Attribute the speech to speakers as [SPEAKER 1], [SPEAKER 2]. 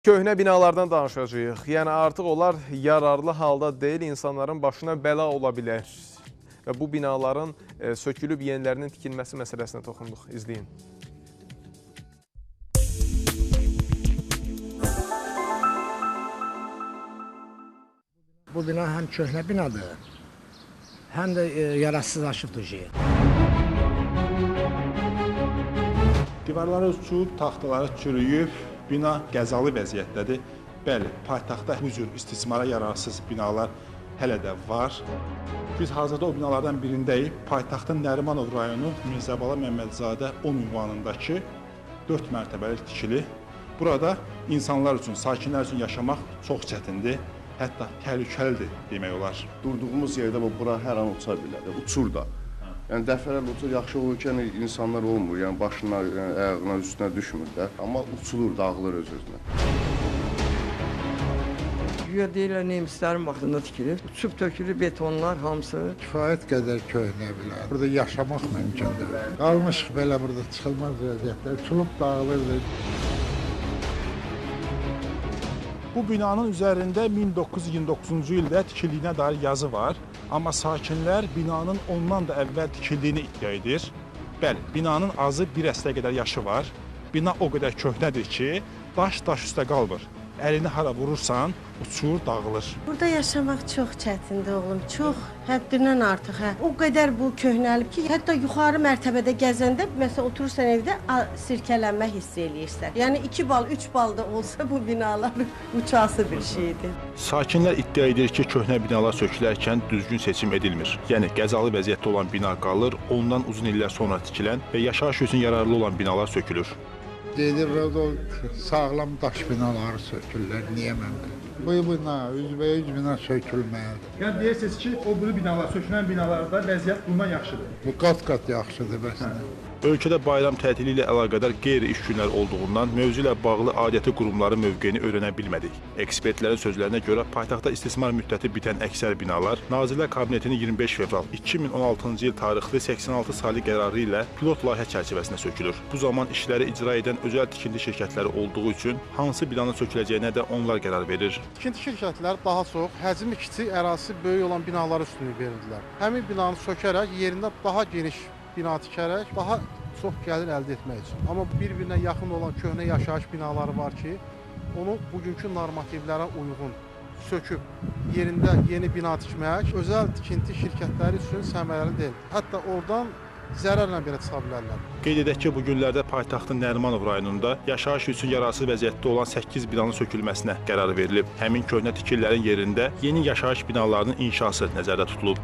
[SPEAKER 1] Köhnə binalardan danışacağıq. Yəni artıq onlar yararlı halda deyil, insanların başına bəla ola bilər. Və bu binaların e, sökülüb yenilərinin tikilməsi məsələsinə toxunduq. İzləyin.
[SPEAKER 2] Bu bina həm köhnə binadır, həm də e, yararsızlaşıb düşür.
[SPEAKER 3] Divarları uçub, taxtaları çürüyüb, bina qəzalı vəziyyətdədir. Bəli, paytaxtda bu cür istismara yararsız binalar hələ də var. Biz hazırda o binalardan birindəyik. Paytaxtın Nərimanov rayonu Mirzəbala Məmmədzadə 10 ünvanındakı 4 mərtəbəli tikili. Burada insanlar üçün, sakinlər üçün yaşamaq çox çətindir, hətta təhlükəlidir demək olar.
[SPEAKER 4] durduğumuz yerdə bu bura hər an uça bilər, uçur da. Yəni dəfələrlə uçur, yaxşı olur ki, yəni insanlar olmur, yəni başına, yəni, ayağına, üstünə düşmür də, amma uçulur, dağılır öz-özünə.
[SPEAKER 5] Güya deyirlər nemislərin vaxtında tikilib. Uçub tökülür betonlar hamısı.
[SPEAKER 6] kifayət qədər köhnə bilər. Burada yaşamaq mümkündür. Qalmışıq belə burada çıxılmaz vəziyyətdə, uçulub dağılırdı.
[SPEAKER 3] Bu binanın üzərində 1929-cu ildə tikildiyinə dair yazı var, amma sakinlər binanın ondan da əvvəl tikildiyini iddia edir. Bəli, binanın azı bir əsrə qədər yaşı var. Bina o qədər köhnədir ki, daş daş üstə qalmır. Əlini hara vurursan, uçur, dağılır.
[SPEAKER 7] Burada yaşamaq çox çətindir oğlum, çox, həddindən artıq. Hə. O qədər bu köhnəlib ki, hətta yuxarı mərtəbədə gəzəndə, məsələn, oturursan evdə, sirkələnmə hiss eləyirsən. Yəni 2 bal, 3 bal da olsa bu binalar uçası bir şeydir.
[SPEAKER 3] Sakinlər iddia edir ki, köhnə binalar sökülərkən düzgün seçim edilmir. Yəni qəzalı vəziyyətdə olan bina qalır, ondan uzun illər sonra tikilən və yaşayış üçün yararlı olan binalar sökülür.
[SPEAKER 6] Gedirlər o sağlam daş binaları sökürlər. Niyə mən? Bu bina, üzbəüz bina sökülməlidir.
[SPEAKER 3] Yəni deyirsiniz ki, o bu binalar, sökülən binalarda vəziyyət bundan yaxşıdır.
[SPEAKER 6] Bu qat-qat yaxşıdır bəs. nə?
[SPEAKER 3] Ölkədə bayram tətili ilə əlaqədar qeyri-iş günləri olduğundan mövzu ilə bağlı aidiyyəti qurumların mövqeyini öyrənə bilmədik. Ekspertlərin sözlərinə görə paytaxtda istismar müddəti bitən əksər binalar Nazirlər Kabinetinin 25 fevral 2016-cı il tarixli 86 saylı qərarı ilə pilot layihə çərçivəsində sökülür. Bu zaman işləri icra edən özəl tikinti şirkətləri olduğu üçün hansı binanın söküləcəyinə də onlar qərar verir.
[SPEAKER 8] Tikinti şirkətləri daha çox həcmi kiçik, ərazisi böyük olan binalara üstünlük verirdilər. Həmin binanı sökərək yerində daha geniş bina tikərək daha çox gəlir əldə etmək üçün. Amma bir-birinə yaxın olan köhnə yaşayış binaları var ki, onu bugünkü normativlərə uyğun söküb yerində yeni bina tikmək özəl tikinti şirkətləri üçün səmərəli deyil. Hətta oradan zərərlə belə çıxa bilərlər.
[SPEAKER 3] Qeyd edək ki, bu günlərdə paytaxtın Nərimanov rayonunda yaşayış üçün yararsız vəziyyətdə olan 8 binanın sökülməsinə qərar verilib. Həmin köhnə tikililərin yerində yeni yaşayış binalarının inşası nəzərdə tutulub.